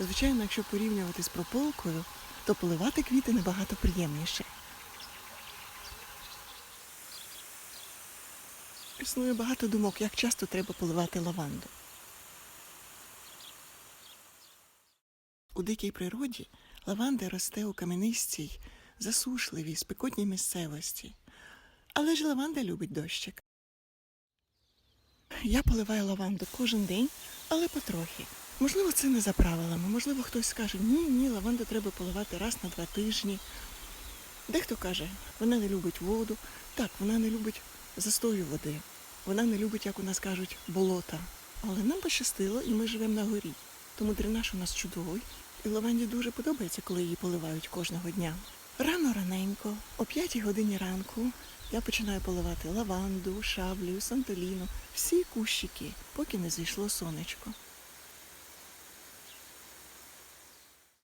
Звичайно, якщо порівнювати з прополкою, то поливати квіти набагато приємніше. Існує багато думок, як часто треба поливати лаванду. У дикій природі лаванда росте у кам'янистій, засушливій, спекотній місцевості. Але ж лаванда любить дощик. Я поливаю лаванду кожен день, але потрохи. Можливо, це не за правилами. Можливо, хтось скаже, ні, ні, лаванду треба поливати раз на два тижні. Дехто каже, вона не любить воду. Так, вона не любить застою води. Вона не любить, як у нас кажуть, болота. Але нам пощастило, і ми живемо на горі. Тому дренаж у нас чудовий. І лаванді дуже подобається, коли її поливають кожного дня. Рано раненько, о 5 годині ранку, я починаю поливати лаванду, шаблю, сантоліну, всі кущики, поки не зійшло сонечко.